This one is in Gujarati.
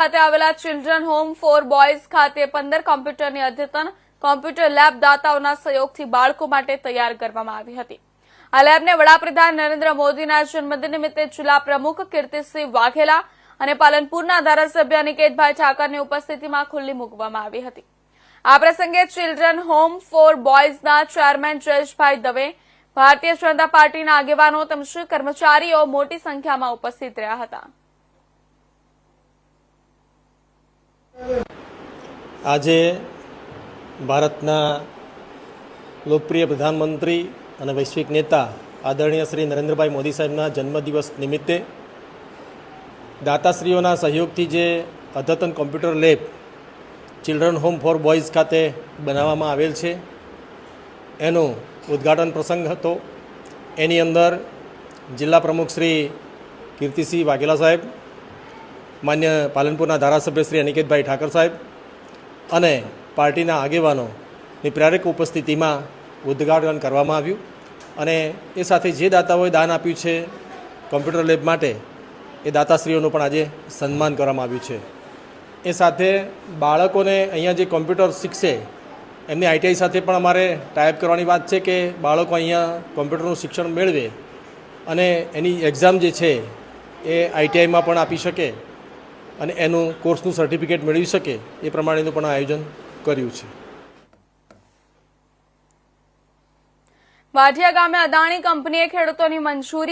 ખાતે આવેલા ચિલ્ડ્રન હોમ ફોર બોયઝ ખાતે પંદર કોમ્પ્યુટરની અદ્યતન કોમ્પ્યુટર લેબ દાતાઓના સહયોગથી બાળકો માટે તૈયાર કરવામાં આવી હતી. આ લેબને વડાપ્રધાન નરેન્દ્ર મોદીના જન્મદિન નિમિત્તે જિલ્લા પ્રમુખ કીર્તિસિંહ વાઘેલા અને પાલનપુરના ધારાસભ્ય અનિકેતભાઈ ઠાકરની ઉપસ્થિતિમાં ખુલ્લી મૂકવામાં આવી હતી. આ પ્રસંગે ચિલ્ડ્રન હોમ ફોર બોયઝના ચેરમેન જયેશભાઈ દવે, ભારતીય જનતા પાર્ટીના આગેવાનો તેમજ કર્મચારીઓ મોટી સંખ્યામાં ઉપસ્થિત રહ્યા હતા. આજે ભારતના લોકપ્રિય પ્રધાનમંત્રી અને વૈશ્વિક નેતા આદરણીય શ્રી નરેન્દ્રભાઈ મોદી સાહેબના જન્મદિવસ નિમિત્તે દાતાશ્રીઓના સહયોગથી જે અદ્યતન computer lab children home for boys ખાતે બનાવવામાં આવેલ છે, એનો ઉદ્ઘાટન પ્રસંગ હતો. એની અંદર જિલ્લા પ્રમુખ શ્રી કીર્તિસિંહ વાઘેલા સાહેબ, માન્ય પાલનપુરના ધારાસભ્ય શ્રી અનિકેતભાઈ ઠાકર સાહેબ અને પાર્ટીના આગેવાનોની પ્રેરક ઉપસ્થિતિમાં ઉદ્ઘાટન કરવામાં આવ્યું. અને એ સાથે જે દાતાઓએ દાન આપ્યું છે કોમ્પ્યુટર લેબ માટે, એ દાતાશ્રીઓનું પણ આજે સન્માન કરવામાં આવ્યું છે. એ સાથે બાળકોને અહીંયા જે કોમ્પ્યુટર શીખશે, એમની આઈટીઆઈ સાથે પણ અમારે ટાઈપ કરવાની વાત છે કે બાળકો અહીંયા કોમ્પ્યુટરનું શિક્ષણ મેળવે અને એની એક્ઝામ જે છે, એ આઈટીઆઈમાં પણ આપી શકે. અને એનું કોર્સનું સર્ટિફિકેટ મેળવી શકે એ પ્રમાણેનું પણ આયોજન કર્યું છે. વાઢિયા ગામે અદાણી કંપનીએ ખેડૂતોની મંજૂરી